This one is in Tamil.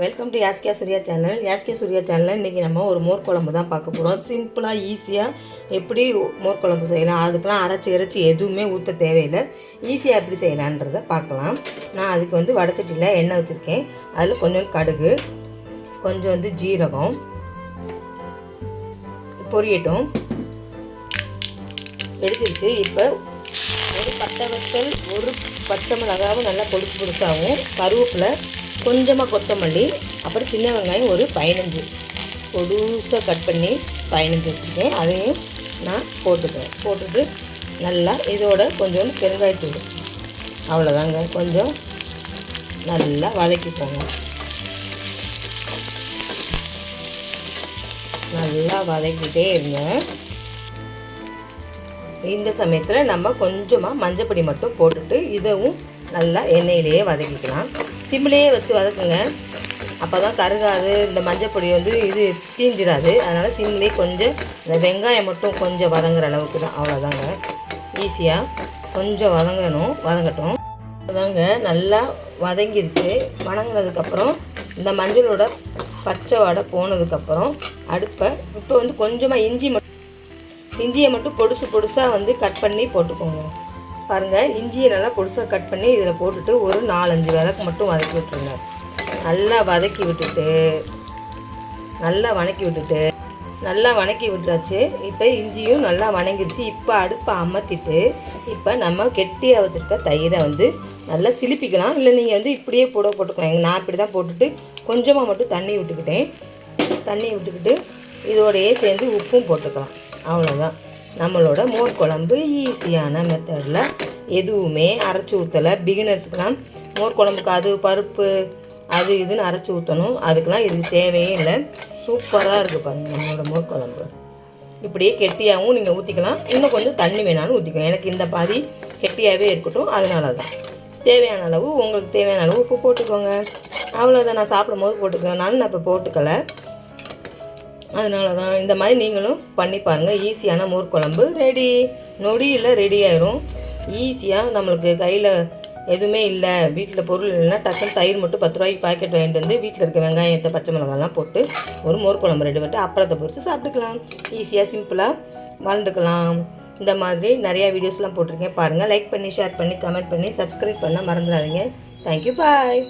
Welcome to Yaskiya Surya channel Yaskiya Surya சேனலில் இன்றைக்கி நம்ம ஒரு மோர் குழம்பு தான் பார்க்க போகிறோம் சிம்பிளாக ஈஸியாக எப்படி மோர் குழம்பு செய்யலாம்? அதுக்கெலாம் அரைச்சி இறைச்சி எதுவுமே ஊற்ற தேவையில்லை. ஈஸியாக எப்படி செய்யலான்றதை பார்க்கலாம். நான் அதுக்கு வந்து வடச்சட்டியில் எண்ணெய் வச்சுருக்கேன். அதில் கொஞ்சம் கடுகு கொஞ்சம் வந்து ஜீரகம் பொரியட்டும். வெடிச்சிருச்சு இப்போ ஒரு பட்டை வத்தல் ஒரு பச்சை மிளகாவும் நல்லா பொடிசு பொடிசாகவும் கருவேப்பிலை கொஞ்சமாக கொத்தமல்லி அப்புறம் சின்ன வெங்காயம் ஒரு பதினஞ்சு. பொடுசாக கட் பண்ணி பதினஞ்சு வச்சுருக்கேன். அதையும் நான் போட்டுக்கிறேன். போட்டுட்டு நல்லா இதோட கொஞ்சம் பெருங்காயத்தூள் அவ்வளோதாங்க. கொஞ்சம் நல்லா வதக்கிக்கோங்க. நல்லா வதக்கிட்டே இருங்க. இந்த சமயத்தில் நம்ம கொஞ்சமாக மஞ்சப்பொடி மட்டும் போட்டுட்டு இதவும் நல்லா எண்ணெயிலேயே வதக்கிக்கலாம். சிம்லேயே வச்சு வதக்குங்க. அப்போ தான் கருகாது இந்த மஞ்சப்பொடி வந்து இது தீஞ்சிடாது. அதனால் சிம்லேயே கொஞ்சம் இந்த வெங்காயம் மட்டும் கொஞ்சம் வதங்குற அளவுக்கு தான். அவ்வளோதாங்க ஈஸியாக கொஞ்சம் வதங்கணும் வதங்கட்டும். அதாங்க நல்லா வதங்கிருச்சு. வதங்கினதுக்கப்புறம் இந்த மஞ்சளோட பச்சை வடை போனதுக்கப்புறம் அடுப்பை இப்போ வந்து கொஞ்சமாக இஞ்சி மட்டும் இஞ்சியை மட்டும் பொடுசு பொடுசாக வந்து கட் பண்ணி போட்டுக்கோங்க. பாருங்கள் இஞ்சியை நல்லா பொடிசாக கட் பண்ணி இதில் போட்டுட்டு ஒரு நாலஞ்சு விளக்கு மட்டும் வதக்கி விட்டுருங்க. நல்லா வதக்கி விட்டுட்டு நல்லா வதக்கி விட்டுட்டு நல்லா வதக்கி விட்டுறாச்சு இப்போ இஞ்சியும் நல்லா வணங்கிடுச்சு. இப்போ அடுப்பை அமர்த்திட்டு இப்போ நம்ம கெட்டியாக வச்சுருக்க தயிரை வந்து நல்லா சிலிப்பிக்கலாம். இல்லை நீங்கள் வந்து இப்படியே போட போட்டுக்கலாம். நான் இப்படி தான் போட்டுட்டு கொஞ்சமாக மட்டும் தண்ணி விட்டுக்கிட்டேன். தண்ணி விட்டுக்கிட்டு இதோடையே சேர்ந்து உப்பும் போட்டுக்கலாம். அவ்வளோதான் நம்மளோட மோர் குழம்பு ஈஸியான மெத்தடில் எதுவுமே அரைச்சி ஊற்றலை பிகினர்ஸ்க்கெலாம் மோர் குழம்புக்கு அது பருப்பு அது இதுன்னு அரைச்சி ஊற்றணும் அதுக்கெலாம் இது தேவையே இல்லை. சூப்பராக இருக்குது பாருங்கள் நம்மளோட மோர் குழம்பு. இப்படியே கெட்டியாகவும் நீங்கள் ஊற்றிக்கலாம் இன்னும் கொஞ்சம் தண்ணி வேணாலும் ஊற்றிக்கலாம் எனக்கு இந்த பாதி கெட்டியாகவே இருக்கட்டும். அதனால தான் தேவையான அளவு உங்களுக்கு தேவையான அளவு உப்பு போட்டுக்கோங்க. அவ்வளோதான் நான் சாப்பிடும் போது போட்டுக்கோங்க நான் இப்போ போட்டுக்கலை. அதனால தான் இந்த மாதிரி நீங்களும் பண்ணி பாருங்கள் ஈஸியான மோர் குழம்பு ரெடி நொடியில் ரெடி ஆயிரும். ஈஸியாக நம்மளுக்கு கையில் எதுவுமே இல்லை. வீட்டில் பொருள் இல்லைன்னா டக்குன்னு தயிர் மட்டும் பத்து ரூபாய்க்கு பாக்கெட் வாங்கிட்டு வந்து வீட்டில் இருக்க வெங்காயத்தை பச்சை மிளகாலாம் போட்டு ஒரு மோர் குழம்பு ரெடி பண்ணிட்டு அப்பளத்தை பொறித்து சாப்பிட்டுக்கலாம். ஈஸியாக சிம்பிளாக வாழ்ந்துக்கலாம் இந்த மாதிரி நிறையா வீடியோஸ்லாம் போட்டிருக்கேன். பாருங்கள் லைக் பண்ணி ஷேர் பண்ணி கமெண்ட் பண்ணி சப்ஸ்கிரைப் பண்ண மறந்துடாதீங்க. Thank you bye